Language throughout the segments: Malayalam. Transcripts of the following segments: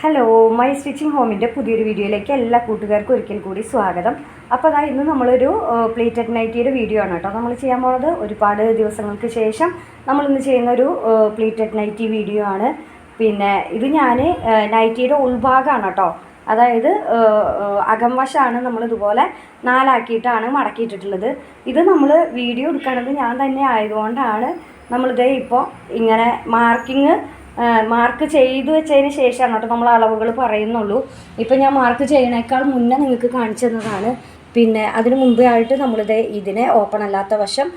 ഹലോ മൈ സ്റ്റിച്ചിങ് ഹോമിന്റെ പുതിയൊരു വീഡിയോയിലേക്ക് എല്ലാ കൂട്ടുകാർക്കും ഒരിക്കൽ കൂടി സ്വാഗതം. അപ്പോൾ അതാ ഇന്ന് നമ്മളൊരു പ്ലേറ്റഡ് നൈറ്റിയുടെ വീഡിയോ ആണ് കേട്ടോ. നമ്മൾ ചെയ്യാൻ പോകുന്നത് ഒരുപാട് ദിവസങ്ങൾക്ക് ശേഷം നമ്മളിന്ന് ചെയ്യുന്ന ഒരു പ്ലേറ്റഡ് നൈറ്റി വീഡിയോ ആണ്. പിന്നെ ഇത് ഞാൻ നൈറ്റിയുടെ ഉൾഭാഗമാണ് കേട്ടോ. അതായത് അകംവശമാണ് നമ്മളിതുപോലെ നാലാക്കിയിട്ടാണ് മടക്കിയിട്ടിട്ടുള്ളത്. ഇത് നമ്മൾ വീഡിയോ എടുക്കണത് ഞാൻ തന്നെ ആയതുകൊണ്ടാണ് നമ്മളിതേ ഇപ്പോൾ ഇങ്ങനെ മാർക്കിങ് മാർക്ക് ചെയ്തു വെച്ചതിന് ശേഷമാണ് കേട്ടോ നമ്മൾ അളവുകൾ പറയുന്നുള്ളൂ. ഇപ്പം ഞാൻ മാർക്ക് ചെയ്യണേക്കാൾ മുന്നേ നിങ്ങൾക്ക് കാണിച്ചു തന്നതാണ്. പിന്നെ അതിന് മുമ്പേ ആയിട്ട് നമ്മളിത് ഇതിനെ ഓപ്പൺ അല്ലാത്ത വശം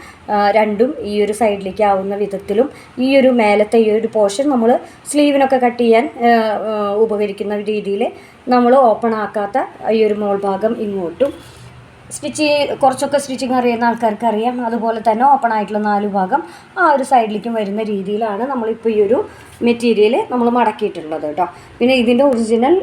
രണ്ടും ഈ ഒരു സൈഡിലേക്ക് ആവുന്ന വിധത്തിലും ഈ ഒരു മേലത്തെ ഈ ഒരു പോർഷൻ നമ്മൾ സ്ലീവിനൊക്കെ കട്ട് ചെയ്യാൻ ഉപകരിക്കുന്ന രീതിയിൽ നമ്മൾ ഓപ്പൺ ആക്കാത്ത ഈ ഒരു മോൾ ഭാഗം ഇങ്ങോട്ടും സ്റ്റിച്ച് കുറച്ചൊക്കെ സ്റ്റിച്ചിങ് അറിയുന്ന ആൾക്കാർക്ക് അറിയാം അതുപോലെ തന്നെ ഓപ്പൺ ആയിട്ടുള്ള നാല് ഭാഗം ആ ഒരു സൈഡിലേക്കും വരുന്ന രീതിയിലാണ് നമ്മളിപ്പോൾ ഈ ഒരു മെറ്റീരിയൽ നമ്മൾ മടക്കിയിട്ടുള്ളത് കേട്ടോ പിന്നെ ഇതിന്റെ ഒറിജിനൽ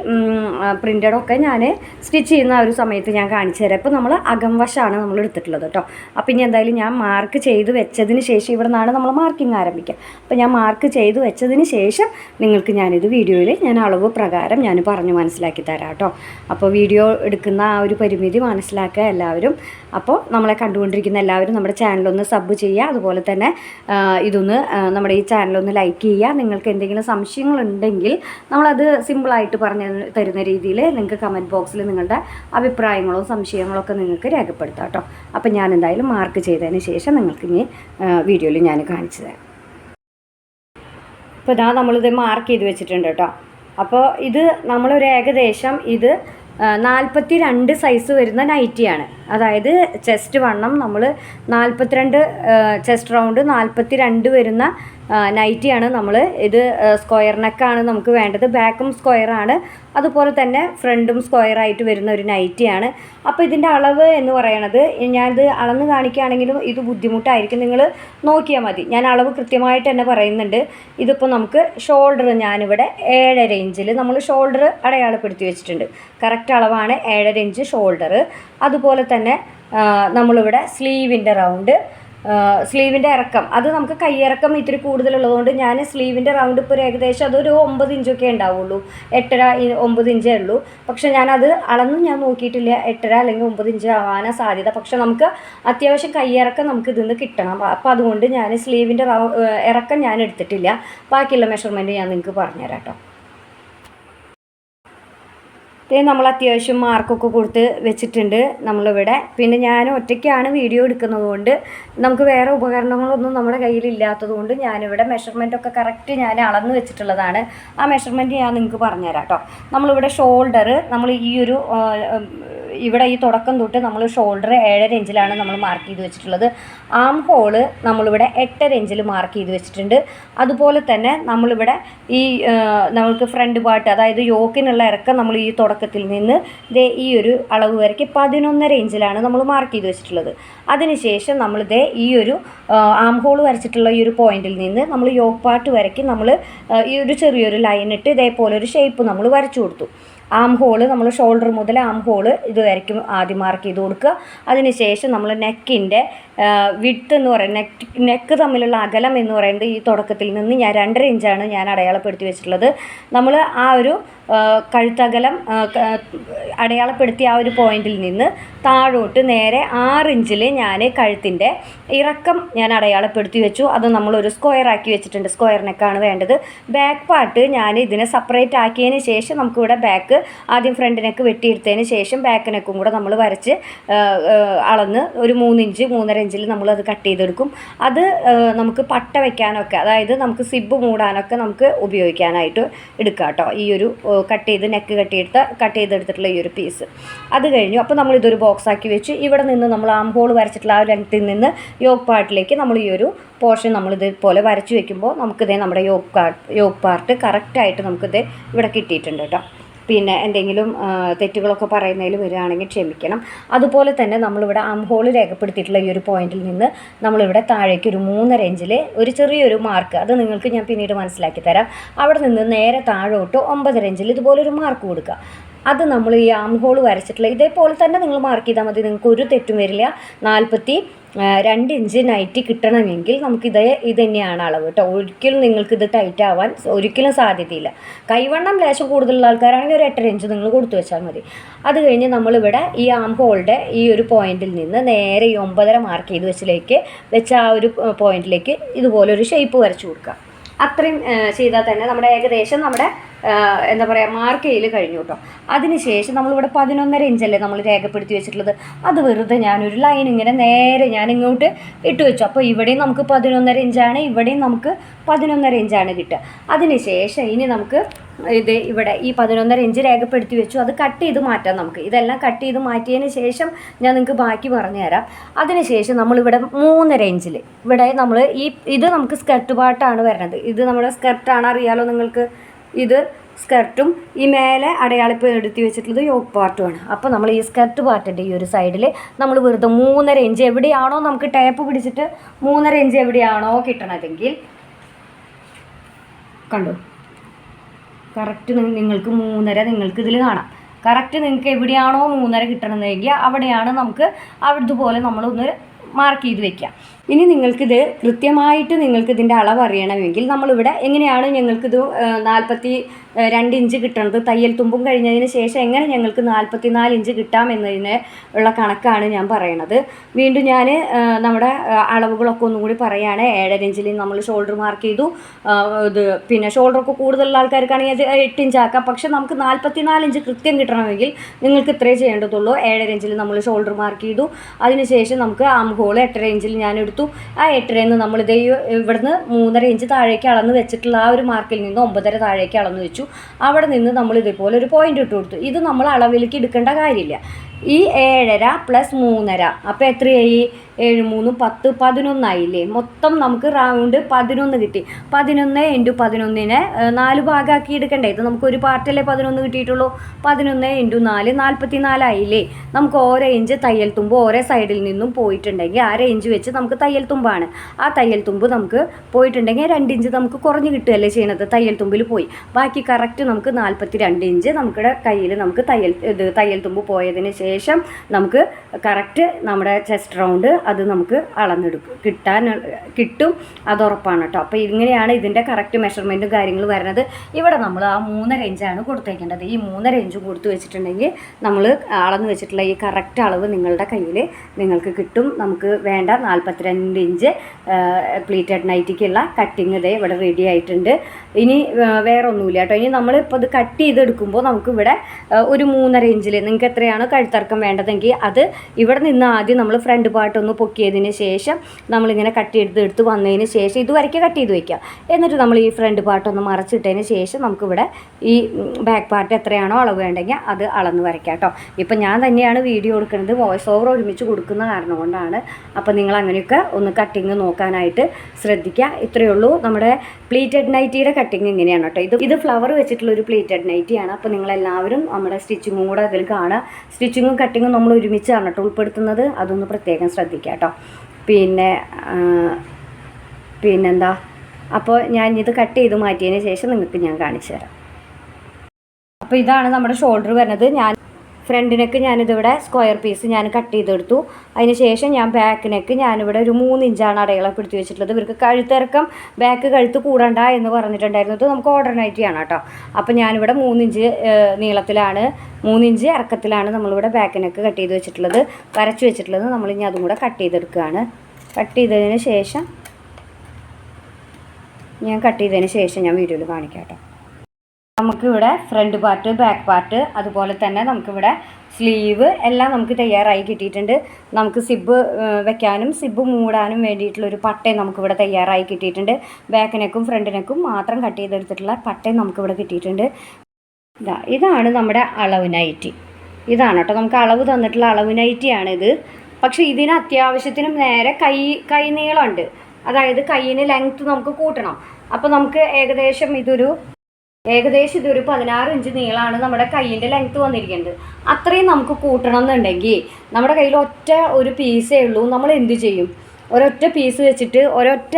പ്രിന്റഡൊക്കെ ഞാൻ സ്റ്റിച്ച് ചെയ്യുന്ന ആ ഒരു സമയത്ത് ഞാൻ കാണിച്ചു തരാം. ഇപ്പോൾ നമ്മൾ അകംവശമാണ് നമ്മൾ എടുത്തിട്ടുള്ളത് കേട്ടോ അപ്പം ഇനി എന്തായാലും ഞാൻ മാർക്ക് ചെയ്ത് വെച്ചതിന് ശേഷം ഇവിടെ നിന്നാണ് നമ്മൾ മാർക്കിംഗ് ആരംഭിക്കുക. അപ്പോൾ ഞാൻ മാർക്ക് ചെയ്ത് വെച്ചതിന് ശേഷം നിങ്ങൾക്ക് ഞാനിത് വീഡിയോയിൽ ഞാൻ അളവ് പ്രകാരം ഞാൻ പറഞ്ഞു മനസ്സിലാക്കി തരാം കേട്ടോ അപ്പോൾ വീഡിയോ എടുക്കുന്ന ആ ഒരു പരിമിതി മനസ്സിലാക്കുക. എല്ലാവരും. അപ്പോൾ നമ്മളെ കണ്ടുകൊണ്ടിരിക്കുന്ന എല്ലാവരും നമ്മുടെ ചാനലൊന്ന് സബ് ചെയ്യുക. അതുപോലെ തന്നെ ഇതൊന്ന് നമ്മുടെ ഈ ചാനലൊന്ന് ലൈക്ക് ചെയ്യുക. നിങ്ങൾക്ക് എന്തെങ്കിലും സംശയങ്ങളുണ്ടെങ്കിൽ നമ്മളത് സിമ്പിളായിട്ട് പറഞ്ഞു തരുന്ന രീതിയിൽ നിങ്ങൾക്ക് കമന്റ് ബോക്സിൽ നിങ്ങളുടെ അഭിപ്രായങ്ങളോ സംശയങ്ങളോ ഒക്കെ നിങ്ങൾക്ക് രേഖപ്പെടുത്താം കേട്ടോ. അപ്പോൾ ഞാൻ എന്തായാലും മാർക്ക് ചെയ്തതിന് ശേഷം നിങ്ങൾക്ക് ഇനി വീഡിയോയിൽ ഞാൻ കാണിച്ചു തരാം. അപ്പോൾ ഇതാ നമ്മളിത് മാർക്ക് ചെയ്ത് വെച്ചിട്ടുണ്ട് കേട്ടോ. അപ്പോൾ ഇത് നമ്മളൊരു ഏകദേശം ഇത് നാൽപ്പത്തി രണ്ട് സൈസ് വരുന്ന നൈറ്റിയാണ് അതായത് ചെസ്റ്റ് വണ്ണം നമ്മൾ നാൽപ്പത്തിരണ്ട് ചെസ്റ്റ് റൗണ്ട് നാൽപ്പത്തി രണ്ട് വരുന്ന നൈറ്റിയാണ് നമ്മൾ ഇത് സ്ക്വയർ നെക്കാണ് നമുക്ക് വേണ്ടത്. ബാക്കും സ്ക്വയറാണ് അതുപോലെ തന്നെ ഫ്രണ്ടും സ്ക്വയർ ആയിട്ട് വരുന്ന ഒരു നൈറ്റിയാണ് അപ്പോൾ ഇതിന്റെ അളവ് എന്ന് പറയണത് ഞാനിത് അളന്ന് കാണിക്കുകയാണെങ്കിലും ഇത് ബുദ്ധിമുട്ടായിരിക്കും. നിങ്ങൾ നോക്കിയാൽ മതി. ഞാൻ അളവ് കൃത്യമായിട്ട് തന്നെ പറയുന്നുണ്ട്. ഇതിപ്പോൾ നമുക്ക് ഷോൾഡർ ഞാനിവിടെ ഏഴര ഇഞ്ചിൽ നമ്മൾ ഷോൾഡർ അടയാളപ്പെടുത്തി വെച്ചിട്ടുണ്ട്. കറക്റ്റ് അളവാണ് ഏഴര ഇഞ്ച് ഷോൾഡർ അതുപോലെ തന്നെ നമ്മളിവിടെ സ്ലീവിന്റെ റൗണ്ട് സ്ലീവിന്റെ ഇറക്കം. അത് നമുക്ക് കൈയിറക്കം ഇത്തിരി കൂടുതലുള്ളതുകൊണ്ട് ഞാൻ സ്ലീവിന്റെ റൗണ്ട് ഇപ്പോൾ ഏകദേശം അതൊരു ഒമ്പത് ഇഞ്ചൊക്കെ ഉണ്ടാവുള്ളൂ. എട്ടര ഒമ്പത് ഇഞ്ചേ ഉള്ളൂ പക്ഷേ ഞാനത് അളന്നും ഞാൻ നോക്കിയിട്ടില്ല. എട്ടര അല്ലെങ്കിൽ ഒമ്പത് ഇഞ്ച് ആവാനാ സാധ്യത. പക്ഷേ നമുക്ക് അത്യാവശ്യം കൈയിറക്കം നമുക്ക് ഇതിന്ന് കിട്ടണം. അപ്പോൾ അതുകൊണ്ട് ഞാൻ സ്ലീവിന്റെ ഇറക്കം ഞാൻ എടുത്തിട്ടില്ല. ബാക്കിയുള്ള മെഷർമെന്റ് ഞാൻ നിങ്ങൾക്ക് പറഞ്ഞുതരാം കേട്ടോ. ഇത് നമ്മൾ അത്യാവശ്യം മാർക്കൊക്കെ കൊടുത്ത് വെച്ചിട്ടുണ്ട് നമ്മളിവിടെ. പിന്നെ ഞാൻ ഒറ്റയ്ക്കാണ് വീഡിയോ എടുക്കുന്നത് കൊണ്ട് നമുക്ക് വേറെ ഉപകരണങ്ങളൊന്നും നമ്മുടെ കയ്യിലില്ലാത്തത് കൊണ്ട് ഞാനിവിടെ മെഷർമെന്റ് ഒക്കെ കറക്റ്റ് ഞാൻ അളന്ന് വെച്ചിട്ടുള്ളതാണ്. ആ മെഷർമെന്റ് ഞാൻ നിങ്ങൾക്ക് പറഞ്ഞുതരാം കേട്ടോ നമ്മളിവിടെ ഷോൾഡർ നമ്മൾ ഈ ഒരു ഇവിടെ ഈ തുടക്കം തൊട്ട് നമ്മൾ ഷോൾഡർ ഏഴര ഇഞ്ചിലാണ് നമ്മൾ മാർക്ക് ചെയ്ത് വെച്ചിട്ടുള്ളത്. ആം ഹോൾ നമ്മളിവിടെ എട്ടര ഇഞ്ചിൽ മാർക്ക് ചെയ്ത് വെച്ചിട്ടുണ്ട്. അതുപോലെ തന്നെ നമ്മളിവിടെ ഈ നമുക്ക് ഫ്രണ്ട് പാർട്ട് അതായത് യോക്കിനുള്ള ഇറക്കം നമ്മൾ ഈ തുടക്കത്തിൽ നിന്ന് ദേ ഈ ഒരു അളവ് വരയ്ക്ക് പതിനൊന്നര ഇഞ്ചിലാണ് നമ്മൾ മാർക്ക് ചെയ്ത് വെച്ചിട്ടുള്ളത്. അതിനുശേഷം നമ്മൾ ദേ ഈ ഒരു ആം ഹോൾ വരച്ചിട്ടുള്ള ഈ ഒരു പോയിന്റിൽ നിന്ന് നമ്മൾ യോക്ക് പാർട്ട് വരയ്ക്ക് നമ്മൾ ഈ ഒരു ചെറിയൊരു ലൈൻ ഇട്ട് ഇതേപോലെ ഒരു ഷേപ്പ് നമ്മൾ വരച്ചു കൊടുത്തു. ആം ഹോൾ നമ്മൾ ഷോൾഡർ മുതൽ ആം ഹോൾ ഇതുവരയ്ക്കും ആദ്യം മാർക്ക് ചെയ്ത് കൊടുക്കുക. അതിനുശേഷം നമ്മൾ നെക്കിന്റെ വിഡ്ത്ത് എന്ന് പറയുന്നത് നെക്ക് നെക്ക് തമ്മിലുള്ള അകലം എന്ന് പറയുന്നത് ഈ തുടക്കത്തിൽ നിന്ന് ഞാൻ രണ്ടര ഇഞ്ചാണ് ഞാൻ അടയാളപ്പെടുത്തി വെച്ചിട്ടുള്ളത്. നമ്മൾ ആ ഒരു കഴുത്തകലം ആ, അടയാളപ്പെടുത്തിയ ആ ഒരു പോയിന്റിൽ നിന്ന് താഴോട്ട് നേരെ ആറ് ഇഞ്ചിൽ ഞാൻ കഴുത്തിന്റെ ഇറക്കം ഞാൻ അടയാളപ്പെടുത്തി വെച്ചു. അത് നമ്മളൊരു സ്ക്വയർ ആക്കി വെച്ചിട്ടുണ്ട്. സ്ക്വയർ നെക്കാണ് വേണ്ടത്. ബാക്ക് പാർട്ട് ഞാൻ ഇതിനെ സെപ്പറേറ്റ് ആക്കിയതിന് ശേഷം നമുക്കിവിടെ ബാക്ക് ആദ്യം ഫ്രണ്ട് നെക്ക് വെട്ടിയെടുത്തതിന് ശേഷം ബാക്ക് നെക്കും കൂടെ നമ്മൾ വരച്ച് അളന്ന് ഒരു മൂന്നിഞ്ച് മൂന്നര ഇഞ്ചിൽ നമ്മൾ അത് കട്ട് ചെയ്തെടുക്കും. അത് നമുക്ക് പട്ട വെക്കാനൊക്കെ അതായത് നമുക്ക് സിബ് മൂടാനൊക്കെ നമുക്ക് ഉപയോഗിക്കാനായിട്ട് എടുക്കാം കേട്ടോ ഈ ഒരു കട്ട് ചെയ്ത് നെക്ക് കട്ട് ചെയ്ത് കട്ട് ചെയ്തെടുത്തിട്ടുള്ള ഈ ഒരു പീസ് അത് കഴിഞ്ഞു. അപ്പോൾ നമ്മൾ ഇതൊരു ബോക്സ് ആക്കി വെച്ച് ഇവിടെ നിന്ന് നമ്മൾ ആം ഹോൾ വരച്ചിട്ടുള്ള ആ ലെങ്ത്തിൽ നിന്ന് യോഗ പാർട്ടിലേക്ക് നമ്മൾ ഈ ഒരു പോർഷൻ നമ്മൾ ഇതുപോലെ വരച്ച് വെക്കുമ്പോൾ നമുക്കിതേ നമ്മുടെ യോഗ യോഗ പാർട്ട് കറക്റ്റായിട്ട് നമുക്കിത് ഇവിടെ കിട്ടിയിട്ടുണ്ട് കേട്ടോ പിന്നെ എന്തെങ്കിലും തെറ്റുകളൊക്കെ പറയുന്നതിൽ വരികയാണെങ്കിൽ ക്ഷമിക്കണം. അതുപോലെ തന്നെ നമ്മളിവിടെ ആം ഹോൾ രേഖപ്പെടുത്തിയിട്ടുള്ള ഈ ഒരു പോയിന്റിൽ നിന്ന് നമ്മളിവിടെ താഴേക്ക് ഒരു മൂന്നര ഇഞ്ചിൽ ഒരു ചെറിയൊരു മാർക്ക് അത് നിങ്ങൾക്ക് ഞാൻ പിന്നീട് മനസ്സിലാക്കി തരാം. അവിടെ നിന്ന് നേരെ താഴോട്ട് ഒമ്പതര ഇഞ്ചിൽ ഇതുപോലൊരു മാർക്ക് കൊടുക്കുക. അത് നമ്മൾ ഈ ആം ഹോൾ വരച്ചിട്ടുള്ള ഇതേപോലെ തന്നെ നിങ്ങൾ മാർക്ക് ചെയ്താൽ മതി. നിങ്ങൾക്ക് ഒരു തെറ്റും വരില്ല. നാൽപ്പത്തി രണ്ട് ഇഞ്ച് നൈറ്റി കിട്ടണമെങ്കിൽ നമുക്ക് ഇത് തന്നെയാണ് അളവ് കേട്ടോ ഒരിക്കലും നിങ്ങൾക്കിത് ടൈറ്റ് ആവാൻ ഒരിക്കലും സാധ്യതയില്ല. കൈവണ്ണം ലേശം കൂടുതലുള്ള ആൾക്കാരാണെങ്കിൽ ഒരു എട്ടര ഇഞ്ച് നിങ്ങൾ കൊടുത്തു വെച്ചാൽ മതി. അത് കഴിഞ്ഞ് നമ്മളിവിടെ ഈ ആം ഹോളിന്റെ ഈ ഒരു പോയിന്റിൽ നിന്ന് നേരെ ഈ ഒമ്പതര മാർക്ക് ചെയ്ത് വെച്ചിലേക്ക് വെച്ച ആ ഒരു പോയിന്റിലേക്ക് ഇതുപോലെ ഒരു ഷേപ്പ് വരച്ചു കൊടുക്കുക. അത്രയും ചെയ്താൽ തന്നെ നമ്മുടെ ഏകദേശം നമ്മുടെ എന്താ പറയുക മാർക്ക് ചെയ്യൽ കഴിഞ്ഞു കേട്ടോ അതിനുശേഷം നമ്മളിവിടെ പതിനൊന്നര ഇഞ്ചല്ലേ നമ്മൾ രേഖപ്പെടുത്തി വെച്ചിട്ടുള്ളത്? അത് വെറുതെ ഞാനൊരു ലൈൻ ഇങ്ങനെ നേരെ ഞാൻ ഇങ്ങോട്ട് ഇട്ട് വെച്ചു. അപ്പോൾ ഇവിടെയും നമുക്ക് പതിനൊന്നര ഇഞ്ചാണ് ഇവിടെയും നമുക്ക് പതിനൊന്നര ഇഞ്ചാണ് കിട്ടുക. അതിനുശേഷം ഇനി നമുക്ക് ഇത് ഇവിടെ ഈ പതിനൊന്നര ഇഞ്ച് രേഖപ്പെടുത്തി വെച്ചു. അത് കട്ട് ചെയ്ത് മാറ്റാം നമുക്ക്. ഇതെല്ലാം കട്ട് ചെയ്ത് മാറ്റിയതിന് ശേഷം ഞാൻ നിങ്ങൾക്ക് ബാക്കി പറഞ്ഞു തരാം അതിനുശേഷം നമ്മളിവിടെ മൂന്നര ഇഞ്ചിൽ ഇവിടെ നമ്മൾ ഈ ഇത് നമുക്ക് സ്കർട്ട് പാട്ടാണ് വരുന്നത് ഇത് നമ്മുടെ സ്കർട്ടാണ് അറിയാലോ നിങ്ങൾക്ക്? ഇത് സ്കർട്ടും ഈ മേലെ അടയാളപ്പെടുത്തി വെച്ചിട്ടുള്ളത് യോക്ക് പാർട്ടുമാണ് അപ്പോൾ നമ്മൾ ഈ സ്കർട്ട് പാർട്ടിന്റെ ഈ ഒരു സൈഡിൽ നമ്മൾ വെറുതെ മൂന്നര ഇഞ്ച് എവിടെയാണോ നമുക്ക് ടേപ്പ് പിടിച്ചിട്ട് മൂന്നര ഇഞ്ച് എവിടെയാണോ കിട്ടണതെങ്കിൽ കണ്ടു? കറക്റ്റ് നിങ്ങൾക്ക് മൂന്നര നിങ്ങൾക്ക് ഇതിൽ കാണാം. കറക്റ്റ് നിങ്ങൾക്ക് എവിടെയാണോ മൂന്നര കിട്ടണമെന്നെങ്കിൽ അവിടെയാണ് നമുക്ക് അവിടുതുപോലെ നമ്മളൊന്ന് മാർക്ക് ചെയ്ത് വെക്കുക ഇനി നിങ്ങൾക്കിത് കൃത്യമായിട്ട് നിങ്ങൾക്കിതിന്റെ അളവ് അറിയണമെങ്കിൽ നമ്മളിവിടെ എങ്ങനെയാണ് ഞങ്ങൾക്കിത് നാൽപ്പത്തി രണ്ട് ഇഞ്ച് കിട്ടുന്നത് തയ്യൽ തുമ്പും കഴിഞ്ഞതിന് ശേഷം എങ്ങനെ ഞങ്ങൾക്ക് നാൽപ്പത്തി നാല് ഇഞ്ച് കിട്ടാമെന്നതിന് ഉള്ള കണക്കാണ് ഞാൻ പറയണത്. വീണ്ടും ഞാൻ നമ്മുടെ അളവുകളൊക്കെ ഒന്നും കൂടി പറയുകയാണ് ഏഴര ഇഞ്ചിൽ നമ്മൾ ഷോൾഡർ മാർക്ക് ചെയ്തു. ഇത് പിന്നെ ഷോൾഡറൊക്കെ കൂടുതലുള്ള ആൾക്കാർക്കാണെങ്കിൽ അത് എട്ട് ഇഞ്ച് ആക്കാം. പക്ഷെ നമുക്ക് നാൽപ്പത്തി നാല് ഇഞ്ച് കൃത്യം കിട്ടണമെങ്കിൽ നിങ്ങൾക്ക് ഇത്രേ ചെയ്യേണ്ടതുള്ളൂ. ഏഴര ഇഞ്ചിൽ നമ്മൾ ഷോൾഡർ മാർക്ക് ചെയ്തു. അതിനുശേഷം നമുക്ക് ആം ഹോൾ എട്ടര ഇഞ്ചിൽ ഞാൻ എടുത്തു. ആ എട്ടരയിൽ നിന്ന് നമ്മൾ ഇതേ ഇവിടുന്ന് മൂന്നര ഇഞ്ച് താഴേക്ക് അളന്ന് വെച്ചിട്ടുള്ള ആ ഒരു മാർക്കിൽ നിന്ന് ഒമ്പതര താഴേക്ക് അളന്ന് വെച്ചു. അവിടെ നിന്ന് നമ്മൾ ഇതേപോലെ ഒരു പോയിന്റ് ഇട്ട് കൊടുത്തു. ഇത് നമ്മൾ അളവിലേക്ക് എടുക്കേണ്ട കാര്യമില്ല. ഈ ഏഴര പ്ലസ് മൂന്നര. അപ്പോൾ എത്രയായി? ഏഴ് മൂന്ന് പത്ത് പതിനൊന്നായില്ലേ? മൊത്തം നമുക്ക് റൗണ്ട് പതിനൊന്ന് കിട്ടി. പതിനൊന്ന് ഇന്റു പതിനൊന്നിനെ നാല് ഭാഗമാക്കി എടുക്കണ്ടേ? ഇത് നമുക്ക് ഒരു പാർട്ടല്ലേ പതിനൊന്ന് കിട്ടിയിട്ടുള്ളൂ? പതിനൊന്ന് ഇന്റു നാല് നാൽപ്പത്തി നാലായില്ലേ നമുക്ക് ഓരോ ഇഞ്ച് തയ്യൽ തുമ്പ് ഓരോ സൈഡിൽ നിന്നും പോയിട്ടുണ്ടെങ്കിൽ ആ ഇഞ്ച് വെച്ച് നമുക്ക് തയ്യൽ തുമ്പാണ്. ആ തയ്യൽ തുമ്പ് നമുക്ക് പോയിട്ടുണ്ടെങ്കിൽ രണ്ട് ഇഞ്ച് നമുക്ക് കുറഞ്ഞ് കിട്ടുകയല്ലേ ചെയ്യണത്? തയ്യൽ തുമ്പിൽ പോയി. ബാക്കി കറക്റ്റ് നമുക്ക് നാൽപ്പത്തി രണ്ട് ഇഞ്ച് നമ്മുടെ കയ്യിൽ നമുക്ക് തയ്യൽ ഇത് തയ്യൽ തുമ്പ് പോയതിന് ശേഷം നമുക്ക് കറക്റ്റ് നമ്മുടെ ചെസ്റ്റ് റൗണ്ട് അത് നമുക്ക് അളന്നെടുക്കും. കിട്ടാൻ കിട്ടും അത് ഉറപ്പാണ് കേട്ടോ. അപ്പോൾ ഇങ്ങനെയാണ് ഇതിന്റെ കറക്റ്റ് മെഷർമെന്റും കാര്യങ്ങളും വരുന്നത്. ഇവിടെ നമ്മൾ ആ മൂന്നര ഇഞ്ചാണ് കൊടുത്തേക്കേണ്ടത്. ഈ മൂന്നര ഇഞ്ച് കൊടുത്തു വെച്ചിട്ടുണ്ടെങ്കിൽ നമ്മൾ അളന്ന് വെച്ചിട്ടുള്ള ഈ കറക്റ്റ് അളവ് നിങ്ങളുടെ കയ്യിൽ നിങ്ങൾക്ക് കിട്ടും. നമുക്ക് വേണ്ട നാൽപ്പത്തിരണ്ട് ഇഞ്ച് പ്ലീറ്റഡ് നൈറ്റിക്കുള്ള കട്ടിങ് ഇതേ ഇവിടെ റെഡി ആയിട്ടുണ്ട്. ഇനി വേറെ ഒന്നുമില്ല കേട്ടോ. ഇനി നമ്മളിപ്പോൾ ഇത് കട്ട് ചെയ്തെടുക്കുമ്പോൾ നമുക്ക് ഇവിടെ ഒരു മൂന്നര ഇഞ്ചിൽ നിങ്ങൾക്ക് എത്രയാണ് കഴുത്തർക്കം വേണ്ടതെങ്കിൽ അത് ഇവിടെ നിന്ന് ആദ്യം നമ്മൾ ഫ്രണ്ട് പാർട്ട് ഒന്ന് പൊക്കിയതിന് ശേഷം നമ്മളിങ്ങനെ കട്ട് ചെയ്ത് എടുത്ത് വന്നതിന് ശേഷം ഇതുവരയ്ക്ക് കട്ട് ചെയ്ത് വയ്ക്കുക എന്നിട്ട് നമ്മൾ ഈ ഫ്രണ്ട് പാർട്ട് ഒന്ന് മറച്ചിട്ടതിന് ശേഷം നമുക്കിവിടെ ഈ ബാക്ക് പാർട്ട് എത്രയാണോ അളവ് വേണ്ടെങ്കിൽ അത് അളന്ന് വരയ്ക്കാം കേട്ടോ. ഇപ്പം ഞാൻ തന്നെയാണ് വീഡിയോ കൊടുക്കുന്നത് വോയിസ് ഓവർ ഒരുമിച്ച് കൊടുക്കുന്ന കാരണം കൊണ്ടാണ്. അപ്പോൾ നിങ്ങൾ അങ്ങനെയൊക്കെ ഒന്ന് കട്ടിങ് നോക്കാനായിട്ട് ശ്രദ്ധിക്കുക. ഇത്രയേ ഉള്ളൂ. നമ്മുടെ പ്ലീറ്റഡ് നൈറ്റിയുടെ കട്ടിങ് ഇങ്ങനെയാണ് കേട്ടോ ഇത് ഇത് ഫ്ലവർ വെച്ചിട്ടുള്ള ഒരു പ്ലീറ്റഡ് നൈറ്റിയാണ് അപ്പോൾ നിങ്ങളെല്ലാവരും നമ്മുടെ സ്റ്റിച്ചിങ്ങും കൂടെ അതിൽ കാണുക. സ്റ്റിച്ചിങ്ങും കട്ടിങ്ങും നമ്മൾ ഒരുമിച്ചാണ് കേട്ടോ ഉൾപ്പെടുത്തുന്നത്. അതൊന്ന് പ്രത്യേകം ശ്രദ്ധിക്കുക കേട്ടോ പിന്നെ പിന്നെന്താ? അപ്പോൾ ഞാൻ ഇത് കട്ട് ചെയ്ത് മാറ്റിയതിന് ശേഷം നിങ്ങൾക്ക് ഞാൻ കാണിച്ചു തരാം. അപ്പോൾ ഇതാണ് നമ്മുടെ ഷോൾഡർ വരുന്നത്. ഞാൻ ഫ്രണ്ട് നെക്ക് ഞാനിതിവിടെ സ്ക്വയർ പീസ് ഞാൻ കട്ട് ചെയ്തെടുത്തു. അതിന് ശേഷം ഞാൻ ബാക്ക് നെക്ക് ഞാനിവിടെ ഒരു മൂന്ന് ഇഞ്ചാണ് അടയാളപ്പെടുത്തി വെച്ചിട്ടുള്ളത്. ഇവർക്ക് കഴുത്തിറക്കം ബാക്ക് കഴുത്ത് കൂടണ്ട എന്ന് പറഞ്ഞിട്ടുണ്ടായിരുന്നത് നമുക്ക് ഓർഡർ നൈറ്റ് ചെയ്യണം കേട്ടോ. അപ്പോൾ ഞാനിവിടെ മൂന്നിഞ്ച് നീളത്തിലാണ് മൂന്നിഞ്ച് ഇറക്കത്തിലാണ് നമ്മളിവിടെ ബാക്ക് നെക്ക് കട്ട് ചെയ്ത് വെച്ചിട്ടുള്ളത്. വരച്ച് വെച്ചിട്ടുള്ളത് നമ്മളിനി അതും കൂടെ കട്ട് ചെയ്തെടുക്കുകയാണ്. കട്ട് ചെയ്തതിന് ശേഷം ഞാൻ കട്ട് ചെയ്തതിന് ശേഷം ഞാൻ വീഡിയോയിൽ കാണിക്കാം കേട്ടോ. നമുക്കിവിടെ ഫ്രണ്ട് പാർട്ട് ബാക്ക് പാർട്ട് അതുപോലെ തന്നെ നമുക്കിവിടെ സ്ലീവ് എല്ലാം നമുക്ക് തയ്യാറായി കിട്ടിയിട്ടുണ്ട്. നമുക്ക് സിബ് വെക്കാനും സിബ് മൂടാനും വേണ്ടിയിട്ടുള്ളൊരു പട്ടയും നമുക്കിവിടെ തയ്യാറായി കിട്ടിയിട്ടുണ്ട്. ബാക്ക് നെക്കും ഫ്രണ്ട് നെക്കും മാത്രം കട്ട് ചെയ്തെടുത്തിട്ടുള്ള പട്ടയും നമുക്കിവിടെ കിട്ടിയിട്ടുണ്ട്. ഇതാ ഇതാണ് നമ്മുടെ അളവ് നൈറ്റി ഇതാണ് കേട്ടോ നമുക്ക് അളവ് തന്നിട്ടുള്ള അളവ് നൈറ്റിയാണ് ഇത് പക്ഷേ ഇതിന് അത്യാവശ്യത്തിനും നേരെ കൈ കൈ നീളമുണ്ട്. അതായത് കൈയിന് ലെങ്ത്ത് നമുക്ക് കൂട്ടണം. അപ്പോൾ നമുക്ക് ഏകദേശം ഇതൊരു ഏകദേശം ഇതൊരു പതിനാറ് ഇഞ്ച് നീളമാണ് നമ്മുടെ കയ്യിന്റെ ലെങ്ത്ത് വന്നിരിക്കുന്നത്. അത്രയും നമുക്ക് കൂട്ടണം എന്നുണ്ടെങ്കിൽ നമ്മുടെ കയ്യിൽ ഒറ്റ ഒരു പീസേ ഉള്ളൂ. നമ്മൾ എന്ത് ചെയ്യും? ഒരൊറ്റ പീസ് വെച്ചിട്ട് ഒരൊറ്റ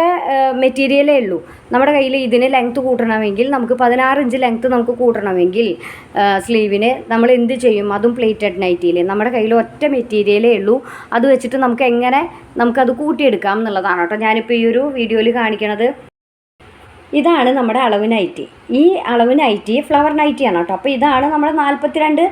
മെറ്റീരിയലേ ഉള്ളൂ. നമ്മുടെ കയ്യിൽ ഇതിന് ലെങ്ത്ത് കൂട്ടണമെങ്കിൽ നമുക്ക് പതിനാറ് ഇഞ്ച് ലെങ്ത്ത് നമുക്ക് കൂട്ടണമെങ്കിൽ സ്ലീവിന് നമ്മൾ എന്ത് ചെയ്യും? അതും പ്ലേറ്റഡ് നൈറ്റിയിൽ നമ്മുടെ കയ്യിൽ ഒറ്റ മെറ്റീരിയലേ ഉള്ളൂ. അത് വെച്ചിട്ട് നമുക്ക് എങ്ങനെ നമുക്കത് കൂട്ടിയെടുക്കാം എന്നുള്ളതാണ് കേട്ടോ ഞാനിപ്പോൾ ഈ ഒരു വീഡിയോയിൽ കാണിക്കണത്. ഇതാണ് നമ്മുടെ അളവ് നൈറ്റി. ഈ അളവ് നൈറ്റി ഫ്ലവർ നൈറ്റിയാണ് കേട്ടോ. അപ്പോൾ ഇതാണ് നമ്മുടെ നാൽപ്പത്തിരണ്ട്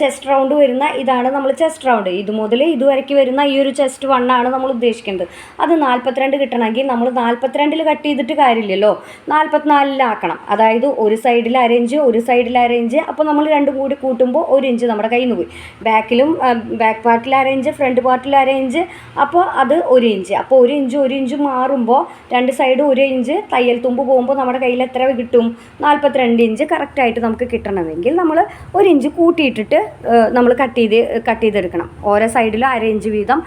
ചെസ്റ്റ് റൗണ്ട് വരുന്ന ഇതാണ് നമ്മൾ ചെസ്റ്റ് റൗണ്ട് ഇത് മുതൽ ഇതുവരയ്ക്ക് വരുന്ന ഈ ഒരു ചെസ്റ്റ് വണ്ണാണ് നമ്മൾ ഉദ്ദേശിക്കുന്നത്. അത് നാൽപ്പത്തിരണ്ട് കിട്ടണമെങ്കിൽ നമ്മൾ നാൽപ്പത്തിരണ്ടിൽ കട്ട് ചെയ്തിട്ട് കാര്യമില്ലല്ലോ. നാൽപ്പത്തിനാലിലാക്കണം അതായത് ഒരു സൈഡിൽ അരയിഞ്ച് ഒരു സൈഡിൽ അരയിഞ്ച് അപ്പോൾ നമ്മൾ രണ്ടും കൂടി കൂട്ടുമ്പോൾ ഒരു ഇഞ്ച് നമ്മുടെ കയ്യിൽ നിന്ന് പോയി. ബാക്കിലും ബാക്ക് പാർട്ടിൽ അരയിഞ്ച് ഫ്രണ്ട് പാർട്ടിൽ അരയിഞ്ച് അപ്പോൾ അത് ഒരു ഇഞ്ച് അപ്പോൾ ഒരു ഇഞ്ച് ഒരു ഇഞ്ച് മാറുമ്പോൾ രണ്ട് സൈഡും ഒരു ഇഞ്ച് തയ്യൽ തുമ്പ് പോകുമ്പോൾ നമ്മുടെ കയ്യിൽ എത്ര കിട്ടും? നാൽപ്പത്തിരണ്ട് ഇഞ്ച് കറക്റ്റായിട്ട് നമുക്ക് കിട്ടണമെങ്കിൽ നമ്മൾ ഒരു ഇഞ്ച് കൂട്ടിയിട്ടിട്ട് നമ്മൾ കട്ട് ചെയ്ത് കട്ട് ചെയ്തെടുക്കണം. ഓരോ സൈഡിലും അര ഇഞ്ച് വീതം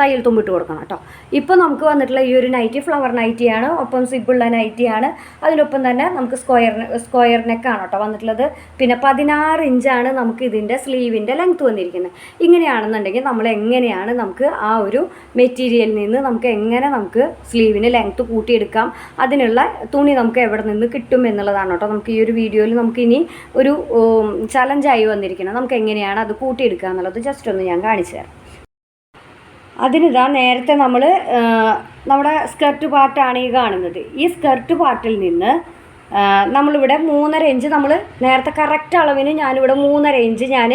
തയ്യൽ തുമ്പിട്ട് കൊടുക്കണം കേട്ടോ. ഇപ്പോൾ നമുക്ക് വന്നിട്ടുള്ള ഈ ഒരു നൈറ്റി ഫ്ലവർ നൈറ്റിയാണ് ഒപ്പം സിബിളുള്ള നൈറ്റിയാണ് അതിനൊപ്പം തന്നെ നമുക്ക് സ്ക്വയർ സ്ക്വയർ നെക്കാണ് കേട്ടോ വന്നിട്ടുള്ളത്. പിന്നെ പതിനാറ് ഇഞ്ചാണ് നമുക്ക് ഇതിന്റെ സ്ലീവിന്റെ ലെങ്ത് വന്നിരിക്കുന്നത്. ഇങ്ങനെയാണെന്നുണ്ടെങ്കിൽ നമ്മൾ എങ്ങനെയാണ് നമുക്ക് ആ ഒരു മെറ്റീരിയലിൽ നിന്ന് നമുക്ക് എങ്ങനെ നമുക്ക് സ്ലീവിന് ലെങ്ത് കൂട്ടിയെടുക്കാം? അതിനുള്ള തുണി നമുക്ക് എവിടെ നിന്ന് കിട്ടും എന്നുള്ളതാണ് കേട്ടോ. നമുക്ക് ഈ ഒരു വീഡിയോയിൽ നമുക്ക് ഇനി ഒരു ചലഞ്ചായി വന്നിരിക്കണം നമുക്ക് എങ്ങനെയാണ് അത് കൂട്ടിയെടുക്കുക എന്നുള്ളത് ജസ്റ്റ് ഒന്ന് ഞാൻ കാണിച്ചു തരാം. അതിനിതാ നേരത്തെ നമ്മൾ നമ്മുടെ സ്കർട്ട് പാർട്ടാണ് ഈ കാണുന്നത്. ഈ സ്കർട്ട് പാർട്ടിൽ നിന്ന് നമ്മളിവിടെ മൂന്നര ഇഞ്ച് നമ്മൾ നേരത്തെ കറക്റ്റ് അളവിന് ഞാനിവിടെ മൂന്നര ഇഞ്ച് ഞാൻ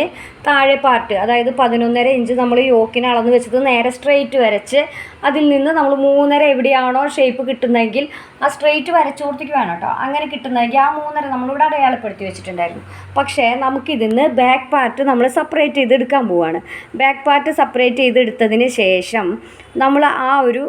താഴെ പാർട്ട് അതായത് പതിനൊന്നര ഇഞ്ച് നമ്മൾ യോക്കിന് അളന്ന് വെച്ചത് നേരെ സ്ട്രെയിറ്റ് വരച്ച് അതിൽ നിന്ന് നമ്മൾ മൂന്നര എവിടെയാണോ ഷേപ്പ് കിട്ടുന്നതെങ്കിൽ ആ സ്ട്രെയിറ്റ് വരച്ചു കൊടുത്തേക്ക് കേട്ടോ അങ്ങനെ കിട്ടുന്നതെങ്കിൽ ആ മൂന്നര നമ്മളിവിടെ അടയാളപ്പെടുത്തി വെച്ചിട്ടുണ്ടായിരുന്നു. പക്ഷേ നമുക്കിതിന്ന് ബാക്ക് പാർട്ട് നമ്മൾ സെപ്പറേറ്റ് ചെയ്തെടുക്കാൻ പോവാണ്. ബാക്ക് പാർട്ട് സെപ്പറേറ്റ് ചെയ്തെടുത്തതിന് ശേഷം നമ്മൾ ആ ഒരു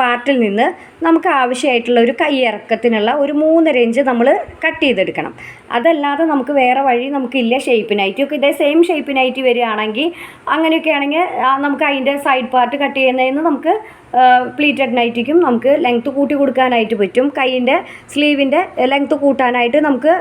പാർട്ടിൽ നിന്ന് നമുക്ക് ആവശ്യമായിട്ടുള്ള ഒരു കൈയിറക്കത്തിനുള്ള ഒരു മൂന്നര ഇഞ്ച് നമ്മൾ കട്ട് ചെയ്തെടുക്കണം. അതല്ലാതെ നമുക്ക് വേറെ വഴി നമുക്കില്ല ഷേപ്പിനായിട്ട് ഇതേ സെയിം ഷേപ്പിനായിട്ട് വരികയാണെങ്കിൽ അങ്ങനെയൊക്കെ ആണെങ്കിൽ നമുക്ക് അതിന്റെ സൈഡ് പാർട്ട് കട്ട് ചെയ്യുന്നതിന് നമുക്ക് പ്ലീറ്റഡ് നൈറ്റിക്കും നമുക്ക് ലെങ്ത്ത് കൂട്ടി കൊടുക്കാനായിട്ട് പറ്റും. കൈയിന്റെ സ്ലീവിന്റെ ലെങ്ത്ത് കൂട്ടാനായിട്ട് നമുക്ക്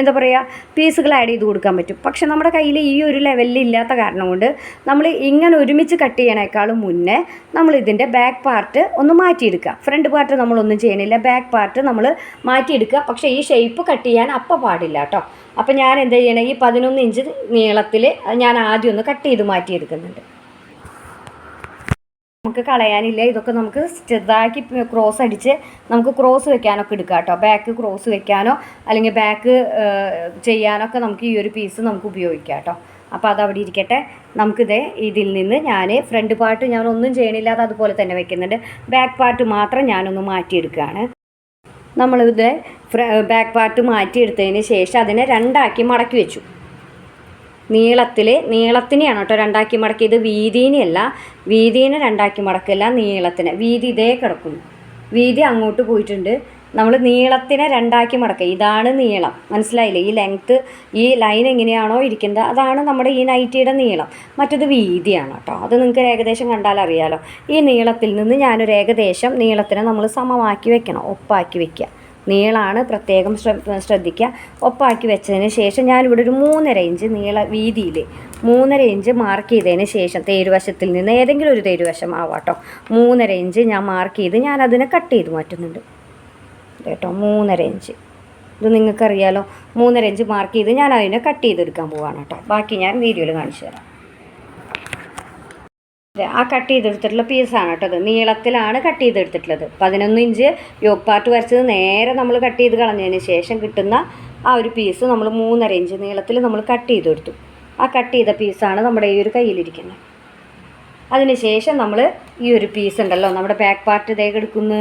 എന്താ പറയുക പീസുകൾ ആഡ് ചെയ്ത് കൊടുക്കാൻ പറ്റും. പക്ഷെ നമ്മുടെ കയ്യിൽ ഈ ഒരു ലെവലിൽ ഇല്ലാത്ത കാരണം കൊണ്ട് നമ്മൾ ഇങ്ങനെ ഒരുമിച്ച് കട്ട് ചെയ്യണേക്കാളും മുന്നേ നമ്മൾ ഇതിന്റെ ബാക്ക് പാർട്ട് ഒന്ന് മാറ്റിയെടുക്കുക. ഫ്രണ്ട് പാർട്ട് നമ്മളൊന്നും ചെയ്യണില്ല. ബാക്ക് പാർട്ട് നമ്മൾ മാറ്റിയെടുക്കുക. പക്ഷേ ഈ ഷേപ്പ് കട്ട് ചെയ്യാൻ അപ്പം പാടില്ല കേട്ടോ. അപ്പം ഞാൻ എന്താ ചെയ്യണേ ഈ പതിനൊന്ന് ഇഞ്ച് നീളത്തിൽ ഞാൻ ആദ്യം ഒന്ന് കട്ട് ചെയ്ത് മാറ്റിയെടുക്കുന്നുണ്ട്. നമുക്ക് കളയാനില്ല. ഇതൊക്കെ നമുക്ക് ചെറുതാക്കി ക്രോസ് അടിച്ച് നമുക്ക് ക്രോസ് വെക്കാനൊക്കെ എടുക്കാം കേട്ടോ ബാക്ക് ക്രോസ് വെക്കാനോ അല്ലെങ്കിൽ ബാക്ക് ചെയ്യാനൊക്കെ നമുക്ക് ഈ ഒരു പീസ് നമുക്ക് ഉപയോഗിക്കാം കേട്ടോ അപ്പോൾ അത് അവിടെ ഇരിക്കട്ടെ നമുക്കിത് ഇതിൽ നിന്ന് ഞാൻ ഫ്രണ്ട് പാർട്ട് ഞാൻ ഒന്നും ചെയ്യണില്ലാതെ അതുപോലെ തന്നെ വെക്കുന്നുണ്ട്. ബാക്ക് പാർട്ട് മാത്രം ഞാനൊന്ന് മാറ്റിയെടുക്കുകയാണ് നമ്മളിത് ബാക്ക് പാർട്ട് മാറ്റിയെടുത്തതിന് ശേഷം അതിനെ രണ്ടാക്കി മടക്കി വെച്ചു. നീളത്തിൽ നീളത്തിനെയാണ് കേട്ടോ രണ്ടാക്കി മടക്കി. ഇത് വീതിനെയല്ല വീതിനെ രണ്ടാക്കി മടക്കില്ല നീളത്തിന്. വീതി ഇതേ കിടക്കും. വീതി അങ്ങോട്ട് പോയിട്ടുണ്ട്. നമ്മൾ നീളത്തിനെ രണ്ടാക്കി മടക്കുക. ഇതാണ് നീളം. മനസ്സിലായില്ലേ? ഈ ലെങ്ത്ത് ഈ ലൈൻ എങ്ങനെയാണോ ഇരിക്കുന്നത്? അതാണ് നമ്മുടെ ഈ നൈറ്റിയുടെ നീളം. മറ്റത് വീതിയാണ് കേട്ടോ. അത് നിങ്ങൾക്ക് ഏകദേശം കണ്ടാൽ അറിയാലോ. ഈ നീളത്തിൽ നിന്ന് ഞാനൊരു ഏകദേശം നീളത്തിനെ നമ്മൾ സമമാക്കി വെക്കണം. ഒപ്പാക്കി വെക്കുക. നീളമാണ് പ്രത്യേകം ശ്ര- ശ്രദ്ധിക്കുക. ഒപ്പാക്കി വെച്ചതിന് ശേഷം ഞാനിവിടെ ഒരു മൂന്നര ഇഞ്ച് നീള വീതിയിൽ മൂന്നര ഇഞ്ച് മാർക്ക് ചെയ്തതിന് ശേഷം തേരുവശത്തിൽ നിന്ന് ഏതെങ്കിലും ഒരു തേരുവശം ആവാട്ടോ. മൂന്നര ഇഞ്ച് ഞാൻ മാർക്ക് ചെയ്ത് ഞാൻ അതിനെ കട്ട് ചെയ്ത് മാറ്റുന്നുണ്ട്. കേട്ടോ മൂന്നര ഇഞ്ച്. ഇത് നിങ്ങൾക്കറിയാലോ മൂന്നര ഇഞ്ച് മാർക്ക് ചെയ്ത് ഞാൻ അതിനെ കട്ട് ചെയ്തെടുക്കാൻ പോവാണ് കേട്ടോ. ബാക്കി ഞാൻ വീഡിയോയിൽ കാണിച്ചു തരാം. ആ കട്ട് ചെയ്തെടുത്തിട്ടുള്ള പീസാണ് കേട്ടോ അത്. നീളത്തിലാണ് കട്ട് ചെയ്തെടുത്തിട്ടുള്ളത്. പതിനൊന്ന് ഇഞ്ച് യോഗ് പാർട്ട് വരച്ചത് നേരെ നമ്മൾ കട്ട് ചെയ്ത് കളഞ്ഞതിന് ശേഷം കിട്ടുന്ന ആ ഒരു പീസ് നമ്മൾ മൂന്നര ഇഞ്ച് നീളത്തിൽ നമ്മൾ കട്ട് ചെയ്തെടുത്തു. ആ കട്ട് ചെയ്ത പീസാണ് നമ്മുടെ ഈ ഒരു കയ്യിലിരിക്കുന്നത്. അതിന് ശേഷം നമ്മൾ ഈ ഒരു പീസ് ഉണ്ടല്ലോ നമ്മുടെ ബാക്ക് പാർട്ട് ഇതേ എടുക്കുന്നു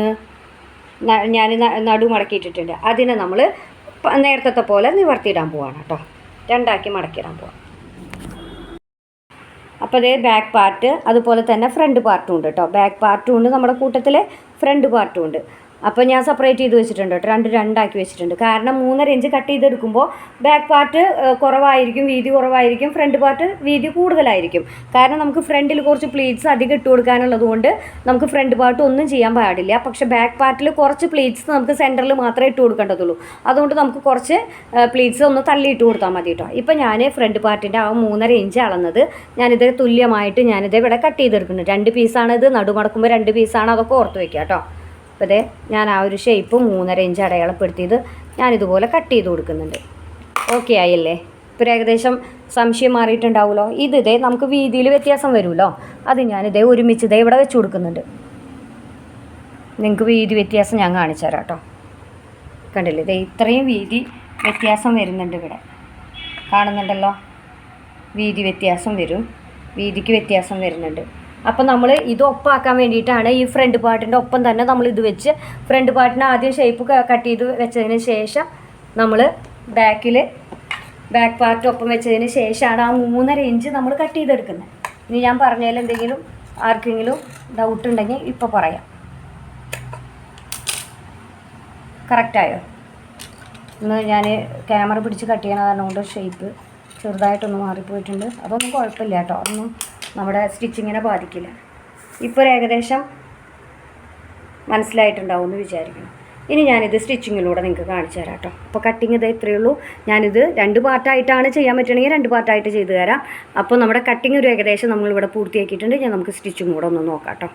ഞാൻ നടു മടക്കിയിട്ടിട്ടുണ്ട്. അതിനെ നമ്മൾ നേരത്തെ പോലെ നിവർത്തിയിടാൻ പോവാണ് കേട്ടോ. രണ്ടാക്കി മടക്കിയിടാൻ പോവാം. അപ്പോൾ അതേ ബാക്ക് പാർട്ട് അതുപോലെ തന്നെ ഫ്രണ്ട് പാർട്ടും ഉണ്ട് കേട്ടോ ബാക്ക് പാർട്ടും ഉണ്ട്. നമ്മുടെ കൂട്ടത്തിൽ ഫ്രണ്ട് പാർട്ടും ഉണ്ട്. അപ്പോൾ ഞാൻ സെപ്പറേറ്റ് ചെയ്ത് വെച്ചിട്ടുണ്ട് കേട്ടോ. രണ്ട് രണ്ടാക്കി വെച്ചിട്ടുണ്ട്. കാരണം മൂന്നര ഇഞ്ച് കട്ട് ചെയ്തെടുക്കുമ്പോൾ ബാക്ക് പാർട്ട് കുറവായിരിക്കും വീതി കുറവായിരിക്കും ഫ്രണ്ട് പാർട്ട് വീതി കൂടുതലായിരിക്കും. കാരണം നമുക്ക് ഫ്രണ്ടിൽ കുറച്ച് പ്ലീറ്റ്സ് അധികം ഇട്ട് കൊടുക്കാനുള്ളത് കൊണ്ട് നമുക്ക് ഫ്രണ്ട് പാർട്ട് ഒന്നും ചെയ്യാൻ പാടില്ല. പക്ഷെ ബാക്ക് പാർട്ടിൽ കുറച്ച് പ്ലീറ്റ്സ് നമുക്ക് സെന്ററിൽ മാത്രമേ ഇട്ട് കൊടുക്കേണ്ടതുള്ളൂ. അതുകൊണ്ട് നമുക്ക് കുറച്ച് പ്ലീറ്റ്സ് ഒന്ന് തള്ളി ഇട്ട് കൊടുത്താൽ മതി കേട്ടോ. ഇപ്പം ഞാൻ ഫ്രണ്ട് പാർട്ടിന്റെ ആ മൂന്നര ഇഞ്ച് അളന്നത് ഞാനിത് തുല്യമായിട്ട് ഞാനിത് ഇവിടെ കട്ട് ചെയ്തെടുക്കുന്നുണ്ട്. രണ്ട് പീസാണ് ഇത് നടുമടക്കുമ്പോൾ രണ്ട് പീസാണ് അതൊക്കെ ഓർത്ത് വയ്ക്കുക കേട്ടോ. അപ്പോൾ ഇതേ ഞാൻ ആ ഒരു ഷേപ്പ് മൂന്നര ഇഞ്ച് അടയാളപ്പെടുത്തിയത് ഞാനിതുപോലെ കട്ട് ചെയ്ത് കൊടുക്കുന്നുണ്ട്. ഓക്കെ ആയല്ലേ? ഇപ്പോൾ ഏകദേശം സംശയം മാറിയിട്ടുണ്ടാവുമല്ലോ? ഇത് ഇതേ നമുക്ക് വീതിയിൽ വ്യത്യാസം വരുമല്ലോ? അത് ഞാനിതേ ഒരുമിച്ച് ഇതേ ഇവിടെ വെച്ച് കൊടുക്കുന്നുണ്ട്. നിങ്ങൾക്ക് വീതി വ്യത്യാസം ഞാൻ കാണിച്ചു തരാം കേട്ടോ. കണ്ടില്ലേ? ഇതേ ഇത്രയും വീതി വ്യത്യാസം വരുന്നുണ്ട് ഇവിടെ. കാണുന്നുണ്ടല്ലോ? വീതി വ്യത്യാസം വരും. വീതിക്ക് വ്യത്യാസം വരുന്നുണ്ട്. അപ്പോൾ നമ്മൾ ഇത് ഒപ്പാക്കാൻ വേണ്ടിയിട്ടാണ് ഈ ഫ്രണ്ട് പാർട്ടിന്റെ ഒപ്പം തന്നെ നമ്മൾ ഇത് വെച്ച് ഫ്രണ്ട് പാർട്ടിന് ആദ്യം ഷേപ്പ് കട്ട് ചെയ്ത് വെച്ചതിന് ശേഷം നമ്മൾ ബാക്കിൽ ബാക്ക് പാർട്ട് ഒപ്പം വെച്ചതിന് ശേഷമാണ് ആ മൂന്നര ഇഞ്ച് നമ്മൾ കട്ട് ചെയ്തെടുക്കുന്നത്. ഇനി ഞാൻ പറഞ്ഞതിൽ എന്തെങ്കിലും ആർക്കെങ്കിലും ഡൗട്ട് ഉണ്ടെങ്കിൽ ഇപ്പോൾ പറയാം. കറക്റ്റായോ ഇന്ന് ഞാൻ ക്യാമറ പിടിച്ച് കട്ട് ചെയ്യണ കാരണം കൊണ്ട് ഷേപ്പ് ചെറുതായിട്ടൊന്ന് മാറിപ്പോയിട്ടുണ്ട്. അതൊന്നും കുഴപ്പമില്ല കേട്ടോ. അതൊന്നും നമ്മുടെ സ്റ്റിച്ചിങ്ങിനെ ബാധിക്കില്ല. ഇപ്പോൾ ഏകദേശം മനസ്സിലായിട്ടുണ്ടാവും എന്ന് വിചാരിക്കുന്നു. ഇനി ഞാനിത് സ്റ്റിച്ചിങ്ങിലൂടെ നിങ്ങൾക്ക് കാണിച്ചു തരാം കേട്ടോ അപ്പോൾ കട്ടിങ് ഇത് ഇത്രയേ ഉള്ളൂ. ഞാനിത് രണ്ട് പാർട്ടായിട്ടാണ് ചെയ്യാൻ പറ്റണമെങ്കിൽ രണ്ട് പാർട്ടായിട്ട് ചെയ്തു തരാം. അപ്പോൾ നമ്മുടെ കട്ടിങ് ഒരു ഏകദേശം നമ്മളിവിടെ പൂർത്തിയാക്കിയിട്ടുണ്ട്. ഞാൻ നമുക്ക് സ്റ്റിച്ചിങ് കൂടെ ഒന്ന് നോക്കാം കേട്ടോ